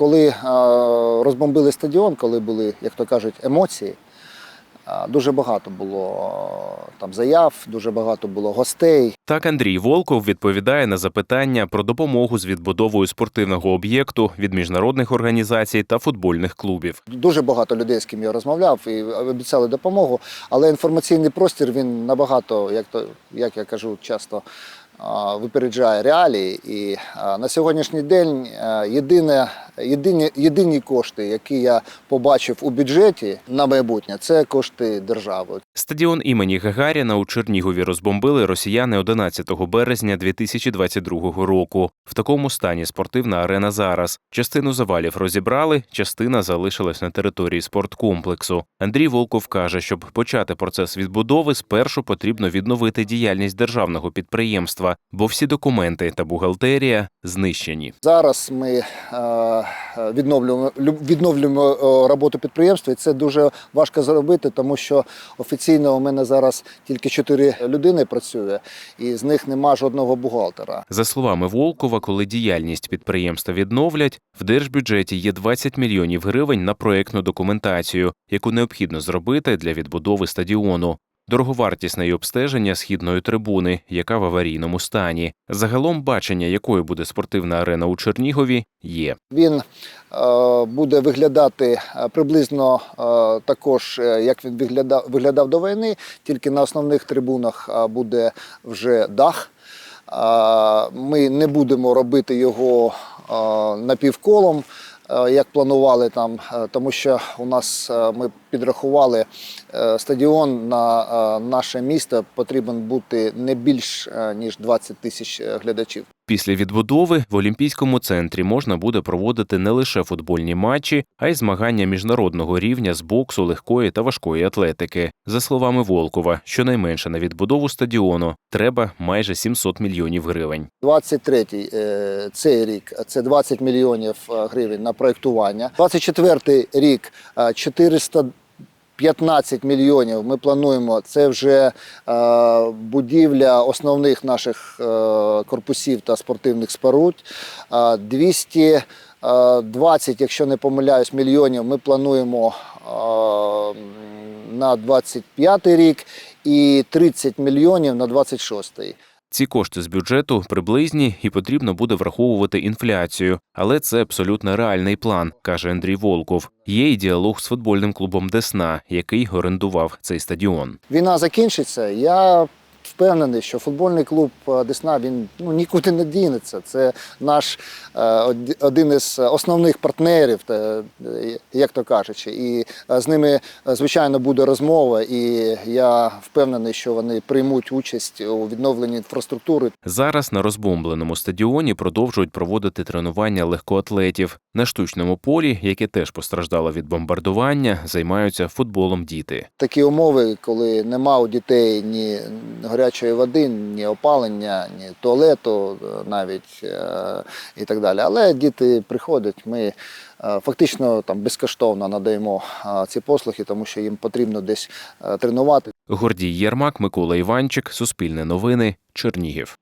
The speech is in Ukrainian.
коли е, розбомбили стадіон, коли були, як то кажуть, емоції, е, дуже багато було е, там заяв, дуже багато було гостей. Так Андрій Волков відповідає на запитання про допомогу з відбудовою спортивного об'єкту від міжнародних організацій та футбольних клубів. Дуже багато людей, з ким я розмовляв, і обіцяли допомогу, але інформаційний простір він набагато, як то як я кажу, часто випереджає реалії. І на сьогоднішній день єдине, єдині, єдині кошти, які я побачив у бюджеті на майбутнє, це кошти держави. Стадіон імені Гагаріна у Чернігові розбомбили росіяни 11 березня 2022 року. В такому стані спортивна арена зараз. Частину завалів розібрали, частина залишилась на території спорткомплексу. Андрій Волков каже, щоб почати процес відбудови, спершу потрібно відновити діяльність державного підприємства, бо всі документи та бухгалтерія знищені. Зараз ми е, відновлюємо, лю- відновлюємо е, роботу підприємства, і це дуже важко зробити, тому що офіційно у мене зараз тільки чотири людини працює, і з них нема жодного бухгалтера. За словами Волкова, коли діяльність підприємства відновлять, в держбюджеті є 20 мільйонів гривень на проектну документацію, яку необхідно зробити для відбудови стадіону. Дороговартісне й обстеження східної трибуни, яка в аварійному стані. Загалом бачення, якою буде спортивна арена у Чернігові, є. Він е, буде виглядати е, приблизно е, також, як він виглядав, виглядав до війни, тільки на основних трибунах буде вже дах. Ми не будемо робити його напівколом, як планували там, е, тому що у нас е, ми підрахували е, стадіон на е, наше місто потрібен бути не більш е, ніж 20 тисяч е, глядачів. Після відбудови в Олімпійському центрі можна буде проводити не лише футбольні матчі, а й змагання міжнародного рівня з боксу, легкої та важкої атлетики. За словами Волкова, щонайменше на відбудову стадіону треба майже 700 мільйонів гривень. 23-й е, цей рік це 20 мільйонів е, гривень на проектування. 24-й рік е, 400 15 мільйонів. Ми плануємо це вже е, будівля основних наших е, корпусів та спортивних споруд. Е, 200 20, якщо не помиляюсь, мільйонів ми плануємо на 25 рік і 30 мільйонів на 26-й. Ці кошти з бюджету приблизні і потрібно буде враховувати інфляцію, але це абсолютно реальний план, каже Андрій Волков. Є й діалог з футбольним клубом Десна, який орендував цей стадіон. війна закінчиться, я впевнений, що футбольний клуб е, Десна він ну, нікуди не дінеться. Це наш е, один із основних партнерів, е, як то кажучи. І з ними, звичайно, буде розмова, і я впевнений, що вони приймуть участь у відновленні інфраструктури. Зараз на розбомбленому стадіоні продовжують проводити тренування легкоатлетів. На штучному полі, яке теж постраждало від бомбардування, займаються футболом діти. Такі умови, коли нема у дітей ні гарячої води, ні опалення, ні туалету е, навіть е, і так далі. Але діти приходять, ми е, фактично там безкоштовно надаємо ці послуги, тому що їм потрібно десь тренувати. Гордій Єрмак, Микола Іванчик, Суспільне новини, Чернігів.